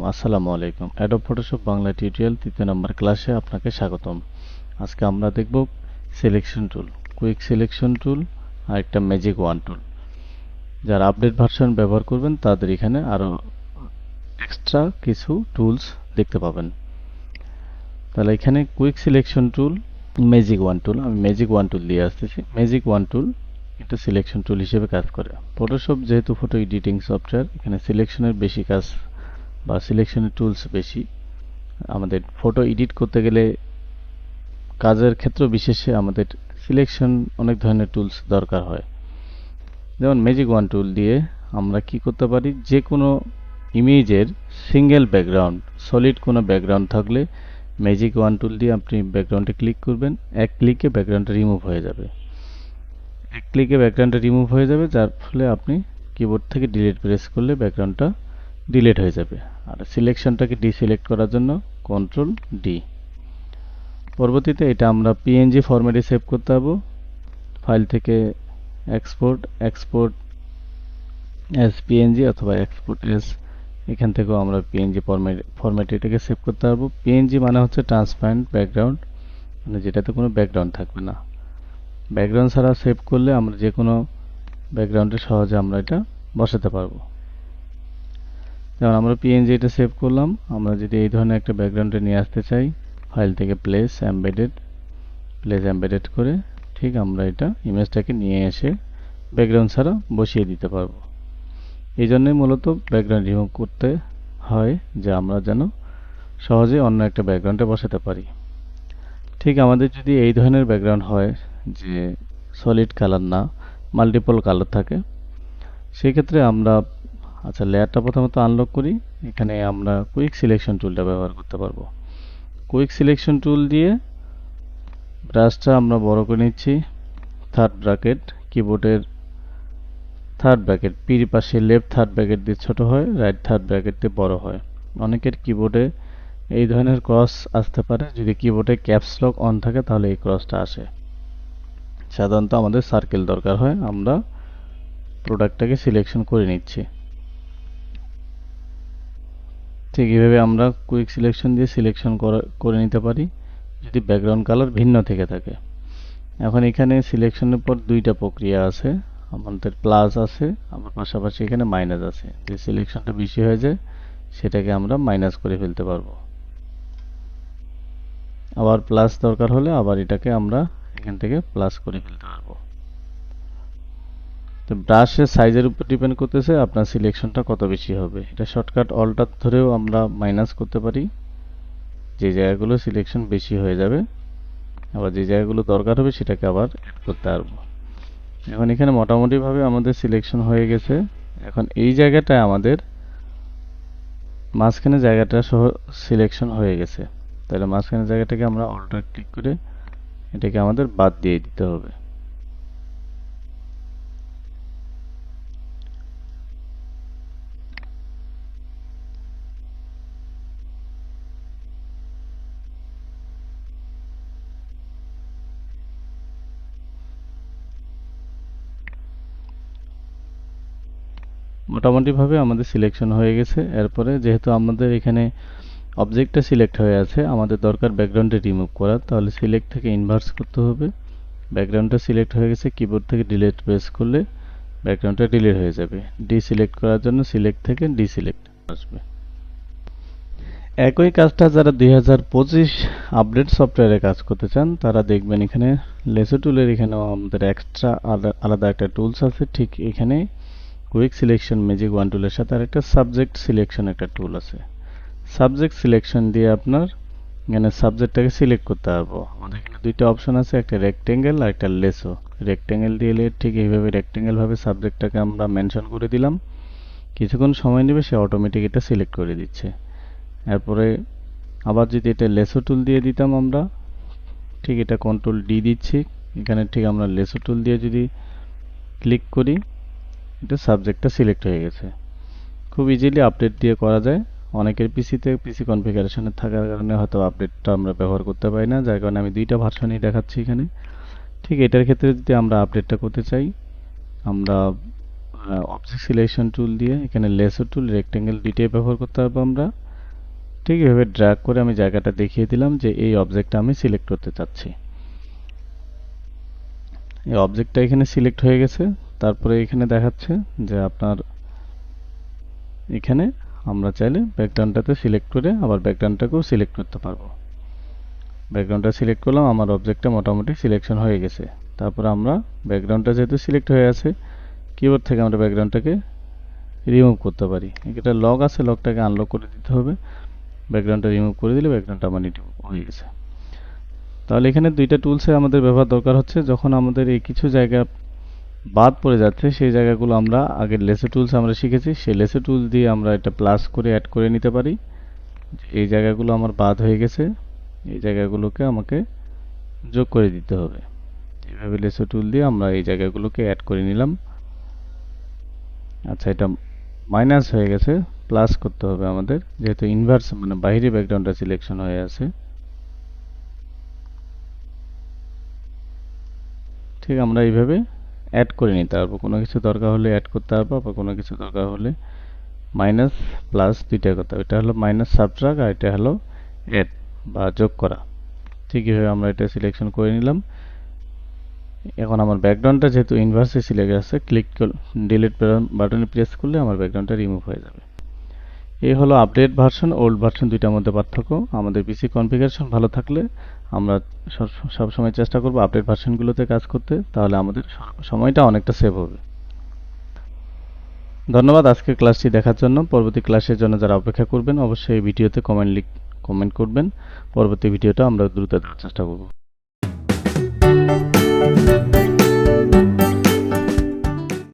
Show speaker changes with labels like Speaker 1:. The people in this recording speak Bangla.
Speaker 1: আলাইকুম, আসসালামু আলাইকুম। অ্যাডব ফটোশপ বাংলা টিউটোরিয়াল তৃতীয় নম্বর ক্লাসে আপনাকে স্বাগতম। আজকে আমরা দেখব selection tool quick selection tool আর একটা ম্যাজিক ওয়ান টুল যারা আপডেট ভার্সন ব্যবহার করবেন, তাদের এখানে আরও এক্সট্রা কিছু টুলস দেখতে পাবেন। তাহলে এখানে quick selection tool magic wand tool আমি ম্যাজিক ওয়ান টুল দিয়ে আসতেছি। ম্যাজিক ওয়ান টুল এটা সিলেকশন টুল হিসেবে কাজ করে। ফটোশপ যেহেতু ফটো এডিটিং সফটওয়্যার এখানে সিলেকশনের বেশি কাজ বা সিলেকশনের টুলস বেশি। আমাদের ফটো এডিট করতে গেলে কাজের ক্ষেত্র বিশেষে আমাদের সিলেকশন অনেক ধরনের টুলস দরকার হয়। যেমন ম্যাজিক ওয়ান টুল দিয়ে আমরা কি করতে পারি? যে কোনো ইমেজের সিঙ্গেল ব্যাকগ্রাউন্ড সলিড কোনো ব্যাকগ্রাউন্ড থাকলে ম্যাজিক ওয়ান টুল দিয়ে আপনি ব্যাকগ্রাউন্ডে ক্লিক করবেন। এক ক্লিকে ব্যাকগ্রাউন্ডটা রিমুভ হয়ে যাবে। এক ক্লিকে ব্যাকগ্রাউন্ডটা রিমুভ হয়ে যাবে, যার ফলে আপনি কিবোর্ড থেকে ডিলিট প্রেস করলে ব্যাকগ্রাউন্ডটা ডিলিট হয়ে যাবে। আর সিলেকশনটাকে ডিসিলেক্ট করার জন্য কন্ট্রোল ডি পরবর্তীতে এটা আমরা পিএনজি ফরম্যাটে সেভ করতে পারব। ফাইল থেকে এক্সপোর্ট এক্সপোর্ট এস পিএনজি অথবা এক্সপোর্ট এস এখান থেকেও আমরা পিএনজি ফরম্যাট ফরম্যাটে এটাকে সেভ করতে পারব। পিএনজি মানে হচ্ছে ট্রান্সপারেন্ট ব্যাকগ্রাউন্ড মানে যেটাতে কোনো ব্যাকগ্রাউন্ড থাকবে না। ব্যাকগ্রাউন্ড ছাড়া সেভ করলে আমরা যে কোনো ব্যাকগ্রাউন্ডে সহজে আমরা এটা বসাতে পারব। যেমন আমরা পিএনজি এটা সেভ করলাম, আমরা যদি এই ধরনের একটা ব্যাকগ্রাউন্ডে নিয়ে আসতে চাই ফাইল থেকে প্লেস অ্যাম্বেডেড প্লেস অ্যাম্বেডেড করে, ঠিক আমরা এটা ইমেজটাকে নিয়ে এসে ব্যাকগ্রাউন্ড ছাড়া বসিয়ে দিতে পারব। এই জন্যই মূলত ব্যাকগ্রাউন্ড রিমুভ করতে হয়, যে আমরা যেন সহজে অন্য একটা ব্যাকগ্রাউন্ডে বসাতে পারি। ঠিক আমাদের যদি এই ধরনের ব্যাকগ্রাউন্ড হয়, যে সলিড কালার না মাল্টিপল কালার থাকে, সেক্ষেত্রে আমরা আচ্ছা লেয়ারটা প্রথমত আনলক করি। এখানে আমরা কুইক সিলেকশন টুলটা ব্যবহার করতে পারব। কুইক সিলেকশন টুল দিয়ে ব্রাশটা আমরা বড় করে নিচ্ছি। থার্ড ব্র্যাকেট কিবোর্ডের থার্ড ব্র্যাকেট পির পাশে লেফট থার্ড ব্র্যাকেট দিয়ে ছোট হয় রাইট থার্ড ব্র্যাকেট দিয়ে বড় হয়। অনেকের কিবোর্ডে এই ধরনের ক্রস আসতে পারে। যদি কিবোর্ডে ক্যাপস লক অন থাকে, তাহলে এই ক্রসটা আসে। সাধারণত আমাদের সার্কেল দরকার হয়। আমরা প্রোডাক্টটাকে সিলেকশন করে নিচ্ছি। ঠিক এইভাবে আমরা কুইক সিলেকশন দিয়ে সিলেকশন করে নিতে পারি, যদি ব্যাকগ্রাউন্ড কালার ভিন্ন থেকে থাকে। এখন এখানে সিলেকশনের পর দুইটা প্রক্রিয়া আছে, আমাদের প্লাস আছে আমার পাশাপাশি এখানে মাইনাস আছে। যে সিলেকশনটা বেশি হয়ে যায়, সেটাকে আমরা মাইনাস করে ফেলতে পারব। আবার প্লাস দরকার হলে আবার এটাকে আমরা এখান থেকে প্লাস করে ফেলতে পারব। তো ব্রাশের সাইজের উপর ডিপেন্ড করতেছে, আপনার সিলেকশনটা কত বেশি হবে। এটা শর্টকাট অলটা ধরেও আমরা মাইনাস করতে পারি। যে জায়গাগুলো সিলেকশন বেশি হয়ে যাবে, আবার যে জায়গাগুলো দরকার হবে সেটাকে আবার অ্যাড করতে পারব। এখন এখানে মোটামুটিভাবে আমাদের সিলেকশন হয়ে গেছে। এখন এই জায়গাটায় আমাদের মাঝখানে জায়গাটা সহ সিলেকশন হয়ে গেছে। তাহলে মাঝখানে জায়গাটাকে আমরা অল্টার ক্লিক করে এটাকে আমাদের বাদ দিয়ে দিতে হবে। মোটামুটিভাবে আমাদের সিলেকশন হয়ে গেছে। এরপরে যেহেতু আমাদের এখানে অবজেক্টটা সিলেক্ট হয়ে আছে, আমাদের দরকার ব্যাকগ্রাউন্ডে রিমুভ করার তাহলে সিলেক্ট থেকে ইনভার্স করতে হবে। ব্যাকগ্রাউন্ডটা সিলেক্ট হয়ে গেছে কিবোর্ড থেকে ডিলিট প্রেস করলে ব্যাকগ্রাউন্ডটা ডিলিট হয়ে যাবে। ডিসিলেক্ট করার জন্য সিলেক্ট থেকে ডিসিলেক্ট আসবে। একই কাজটা যারা দুই হাজার পঁচিশ আপডেট সফটওয়্যারে কাজ করতে চান, তারা দেখবেন এখানে লেসো টুলের এখানেও আমাদের এক্সট্রা আলাদা একটা টুলস আছে। ঠিক এখানে কুইক সিলেকশন ম্যাজিক ওয়ান টুলের সাথে আরেকটা সাবজেক্ট সিলেকশন একটা টুল আছে। সাবজেক্ট সিলেকশন দিয়ে আপনার এখানে সাবজেক্টটাকে সিলেক্ট করতে পারব। আমাদের এখানে দুইটা অপশন আছে, একটা রেক্টেঙ্গেল আর একটা লেসো রেক্টেঙ্গেল দিলে ঠিক এইভাবে রেক্টেঙ্গেল ভাবে সাবজেক্টটাকে আমরা মেনশন করে দিলাম। কিছুক্ষণ সময় নেবে, সে অটোমেটিক এটা সিলেক্ট করে দিচ্ছে। এরপরে আবার যদি এটা লেসো টুল দিয়ে দিতাম আমরা, ঠিক এটা কন্ট্রোল ডি দিচ্ছি। এখানে ঠিক আমরা লেসো টুল দিয়ে যদি ক্লিক করি এটা সাবজেক্টটা সিলেক্ট হয়ে গেছে। খুব ইজিলি আপডেট দিয়ে করা যায়। অনেকের পিসিতে পিসি কনফিগারেশনে থাকার কারণে হয়তো আপডেটটা আমরা ব্যবহার করতে পারি না, যার কারণে আমি দুইটা ভার্সনই দেখাচ্ছি এখানে। ঠিক এটার ক্ষেত্রে যদি আমরা আপডেটটা করতে চাই, আমরা অবজেক্ট সিলেকশন টুল দিয়ে এখানে লেসার টুল রেক্টেঙ্গেল দুইটাই ব্যবহার করতে পারব আমরা। ঠিক এভাবে ড্র্যাগ করে আমি জায়গাটা দেখিয়ে দিলাম যে এই অবজেক্টটা আমি সিলেক্ট করতে চাচ্ছি। এই অবজেক্টটা এখানে সিলেক্ট হয়ে গেছে। তারপরে এখানে দেখাচ্ছে যে আপনার এখানে আমরা চাইলে ব্যাকগ্রাউন্ডটাতে সিলেক্ট করে আবার ব্যাকগ্রাউন্ডটাকেও সিলেক্ট করতে পারব। ব্যাকগ্রাউন্ডটা সিলেক্ট করলাম, আমার অবজেক্টটা মোটামুটি সিলেকশন হয়ে গেছে। তারপরে আমরা ব্যাকগ্রাউন্ডটা যেহেতু সিলেক্ট হয়ে আছে কিবোর্ড থেকে আমরা ব্যাকগ্রাউন্ডটাকে রিমুভ করতে পারি। এটা লক আছে লকটাকে আনলক করে দিতে হবে। ব্যাকগ্রাউন্ডটা রিমুভ করে দিলে ব্যাকগ্রাউন্ডটা আমার রিমুভ হয়ে গেছে। তাহলে এখানে দুইটা টুলসে আমাদের ব্যবহার দরকার হচ্ছে। যখন আমাদের এই কিছু জায়গা বাদ পড়ে যাচ্ছে, সেই জায়গাগুলো আমরা আগের লেসে টুলস আমরা শিখেছি, সেই লেসে টুল দিয়ে আমরা এটা প্লাস করে অ্যাড করে নিতে পারি। এই জায়গাগুলো আমার বাদ হয়ে গেছে, এই জায়গাগুলোকে আমাকে যোগ করে দিতে হবে। এইভাবে লেসো টুল দিয়ে আমরা এই জায়গাগুলোকে অ্যাড করে নিলাম। আচ্ছা এটা মাইনাস হয়ে গেছে প্লাস করতে হবে আমাদের, যেহেতু ইনভার্স মানে বাইরে ব্যাকগ্রাউন্ডটা সিলেকশন হয়ে আছে। ঠিক, আমরা এইভাবে অ্যাড করে নিতে পারব কোনো কিছু দরকার হলে অ্যাড করতে পারব বা কোনো কিছু দরকার হলে মাইনাস প্লাস দুইটা করতে হবে। এটা হলো মাইনাস সাবট্রাক আর এটা হলো অ্যাড বা যোগ করা। ঠিক এইভাবে আমরা এটা সিলেকশন করে নিলাম। এখন আমার ব্যাকগ্রাউন্ডটা যেহেতু ইনভার্সে সিলেক্ট আছে ক্লিক ডিলিট বাটনে প্রেস করলে আমার ব্যাকগ্রাউন্ডটা রিমুভ হয়ে যাবে। এই হলো আপডেট ভার্সন ওল্ড ভার্সন দুইটার মধ্যে পার্থক্য। আমাদের পিসি কনফিগারেশন ভালো থাকলে আমরা সব সময় চেষ্টা করব আপডেট ভার্সনগুলোতে কাজ করতে, তাহলে আমাদের সময়টা অনেকটা সেভ হবে। ধন্যবাদ আজকের ক্লাসটি দেখার জন্য। পরবর্তী ক্লাসের জন্য যারা অপেক্ষা করবেন, অবশ্যই ভিডিওতে কমেন্ট লিখ কমেন্ট করবেন। পরবর্তী ভিডিওটা আমরা দ্রুত দেওয়ার চেষ্টা করব।